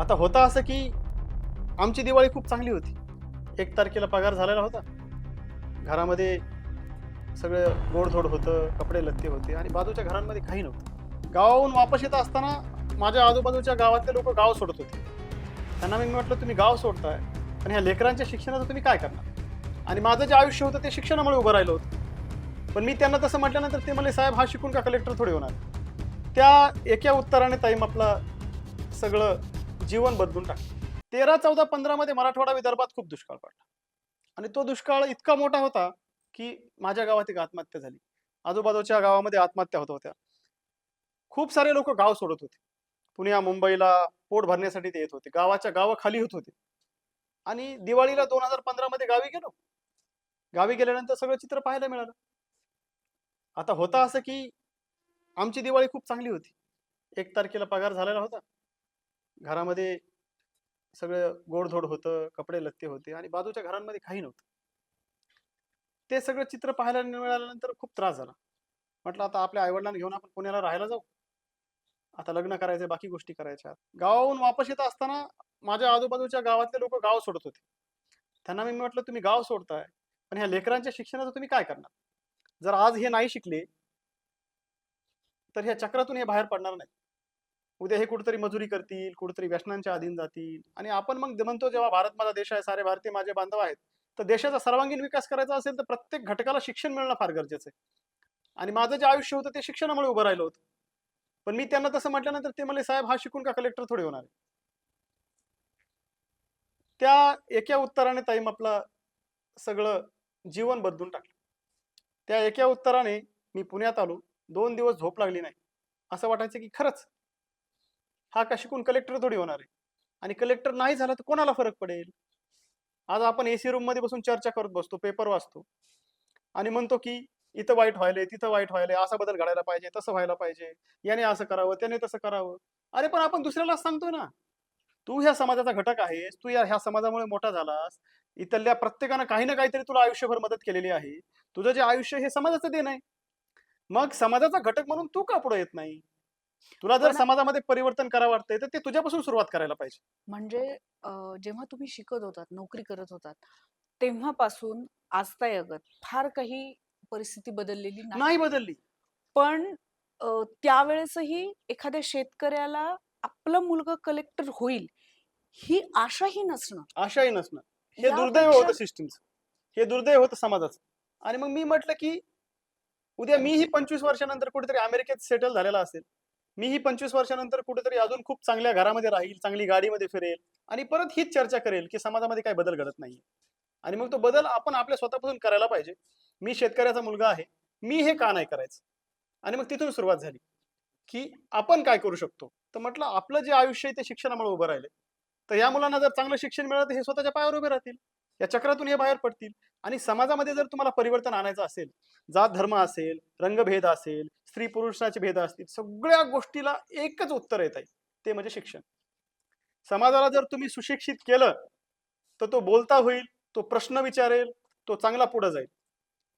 आता होता असं की आमची दिवाळी खूप चांगली होती. एक तारखेला पगार झालेला होता. घरामध्ये सगळं गोडधोड होतं कपडे लत्ते होते आणि बाजूच्या घरांमध्ये काही नव्हतं. गावाहून वापस येत असताना माझ्या आजूबाजूच्या गावातले लोक गाव सोडत होते. त्यांना मी म्हटलं तुम्ही गाव सोडताय पण ह्या लेकरांच्या शिक्षणाचं तुम्ही काय करणार? आणि माझं जे आयुष्य होतं ते शिक्षणामुळे उभं राहिलं होतं. पण मी त्यांना तसं म्हटल्यानंतर ते म्हणले साहेब हा शिकून का कलेक्टर थोडे होणार? त्या एका उत्तराने ताईम आपला सगळं जीवन बदलून टाकलं तेरा चौदा पंधरामध्ये मराठवाडा विदर्भात खूप दुष्काळ पडला. आणि तो दुष्काळ इतका मोठा होता की माझ्या गावात एक आत्महत्या झाली. आजूबाजूच्या गावामध्ये आत्महत्या होत होत्या. खूप सारे लोक गाव सोडत होते. पुण्या मुंबईला पोट भरण्यासाठी ते येत होते. गावाच्या गावं खाली होत होते. आणि दिवाळीला दोन हजार पंधरा मध्ये गावी गेलो. गावी गेल्यानंतर सगळं चित्र पाहायला मिळालं. आता होता असं की आमची दिवाळी खूप चांगली होती. एक तारखेला पगार झालेला होता. घरामध्ये सगळं गोडधोड होतं कपडे लत्ते होते आणि बाजूच्या घरांमध्ये काही नव्हतं. ते सगळं चित्र पाहायला मिळाल्यानंतर खूप त्रास झाला. म्हटलं आता आपल्या आईवडिलांना घेऊन आपण पुण्याला राहायला जाऊ. आता लग्न करायचे बाकी गोष्टी करायच्या. गावाहून वापस येत असताना माझ्या आजूबाजूच्या गावातले लोक गाव सोडत होते. त्यांना मी म्हटलं तुम्ही गाव सोडताय पण ह्या लेकरांच्या शिक्षणाचं तुम्ही काय करणार? जर आज हे नाही शिकले तर ह्या चक्रातून हे बाहेर पडणार नाही. उद्या हे कुठेतरी मजुरी करतील कुठेतरी व्यसनांच्या अधीन जातील. आणि आपण मग म्हणतो जेव्हा भारत माझा देश आहे सारे भारतीय माझे बांधव आहेत तर देशाचा सर्वांगीण विकास करायचा असेल तर प्रत्येक घटकाला शिक्षण मिळणं फार गरजेचं आहे. आणि माझं जे आयुष्य होतं ते शिक्षणामुळे उभं राहिलं होतं. पण मी त्यांना तसं म्हटल्यानंतर ते म्हणले साहेब हा शिकून का कलेक्टर थोडे होणार आहे?" त्या एका उत्तराने ताईम आपलं सगळं जीवन बदलून टाकलं. त्या एका उत्तराने मी पुण्यात आलो. दोन दिवस झोप लागली नाही. असं वाटायचं की खरंच हा का शिकून कलेक्टर थोडी होणार आहे. आणि कलेक्टर नाही झाला तर कोणाला फरक पडेल? आज आपण एसी रूममध्ये बसून चर्चा करत बसतो पेपर वाचतो. आणि म्हणतो की इथं वाईट व्हायलंय तिथं वाईट व्हायलंय असा बदल घडायला पाहिजे तसं व्हायला पाहिजे. याने असं करावं त्याने तसं करावं. अरे पण आपण दुसऱ्याला सांगतोय ना. तू ह्या समाजाचा घटक आहेस तू या ह्या समाजामुळे मोठा झालास. इथल्या प्रत्येकानं काही ना काहीतरी तुला आयुष्यभर मदत केलेली आहे. तुझं जे आयुष्य हे समाजाचं देण आहे. मग समाजाचा घटक म्हणून तू का पुढे येत नाही? तुला जर पण- समाजामध्ये परिवर्तन करावं वाटतंय तर ते तुझ्यापासून सुरुवात करायला पाहिजे. म्हणजे अ, जेव्हा तुम्ही शिकत होतात नोकरी करत होतात तेव्हापासून आजतायगत फार काही परिस्थिती बदललेली नाही नाही बदलली. पण अ, त्यावेळेसही एखाद्या शेतकऱ्याला आपला मुलगा कलेक्टर होईल ही आशाही नसणं. आशाही नसणं. हे यापेक्षा- दुर्दैव होतं सिस्टीमचं हे दुर्दैव होतं समाजाचं. आणि मग मी म्हटलं की उद्या मीही पंचवीस वर्षानंतर कुठेतरी अमेरिकेत सेटल झालेला असेल. मी ही पंचवीस वर्षानंतर कुठेतरी अजून खूप चांगल्या घरामध्ये राहील चांगली गाडीमध्ये फिरेल आणि परत हीच चर्चा करेल की समाजामध्ये काही बदल घडत नाही आणि मग तो बदल आपण आपल्या स्वतःपासून करायला पाहिजे. मी शेतकऱ्याचा मुलगा आहे. मी हे का नाही करायचं? आणि मग तिथून सुरुवात झाली की आपण काय करू शकतो? तर म्हटलं आपलं जे आयुष्य आहे ते शिक्षणामुळे उभं राहिले तर या मुलांना जर चांगलं शिक्षण मिळालं तर हे स्वतःच्या पायावर उभे राहतील. या चक्रातून हे बाहेर पडतील. आणि समाजामध्ये जर तुम्हाला परिवर्तन आणायचं असेल जात धर्म असेल रंगभेद असेल स्त्री पुरुषाचे भेद असतील सगळ्या गोष्टीला एकच उत्तर येत आहे. ते म्हणजे शिक्षण. समाजाला जर तुम्ही सुशिक्षित केलं तर तो बोलता होईल तो प्रश्न विचारेल तो चांगला पुढे जाईल.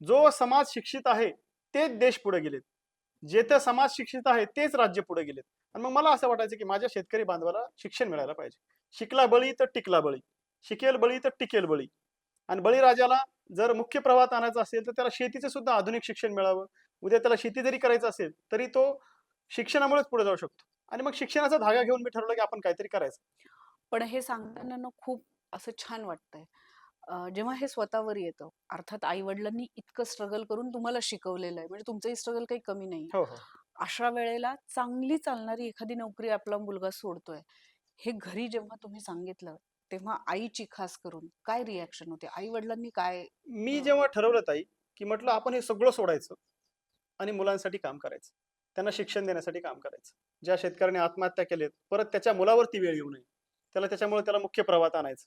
जो समाज शिक्षित आहे तेच देश पुढे गेलेत. जेथे समाज शिक्षित आहे तेच राज्य पुढे गेलेत. आणि मग मला असं वाटायचं की माझ्या शेतकरी बांधवाला शिक्षण मिळायला पाहिजे. शिकला बळी तर टिकला बळी. शिकेल बळी तर टिकेल बळी. आणि बळीराजाला जर मुख्य प्रवाहात आणायचं असेल तर त्याला शेतीचं सुद्धा आधुनिक शिक्षण मिळावं. उद्या त्याला शेती जरी करायचं असेल तरी तो शिक्षणामुळेच पुढे जाऊ शकतो. आणि मग शिक्षणाचा धागा घेऊन मी ठरवलं की आपण काहीतरी करायचं. पण हे सांगताना ना खूप असं छान वाटतंय. जेव्हा हे स्वतःवर येतं अर्थात आई वडिलांनी इतकं स्ट्रगल करून तुम्हाला शिकवलेलं आहे म्हणजे तुमचंही स्ट्रगल काही कमी नाही. हो हो. अशा वेळेला चांगली चालणारी एखादी नोकरी आपला मुलगा सोडतोय. हे घरी जेव्हा तुम्ही सांगितलं तेव्हा आईची खास करून काय रिॲक्शन होते? आई वडिलांनी काय मी. जेव्हा ठरवलं ताई की म्हटलं आपण हे सगळं सोडायचं आणि मुलांसाठी काम करायचं. त्यांना शिक्षण देण्यासाठी काम करायचं. ज्या शेतकऱ्याने आत्महत्या केलेत परत त्याच्या मुलावरती वेळ येऊ नये. त्याला त्याच्यामुळे त्याला मुख्य प्रवाहात आणायचं.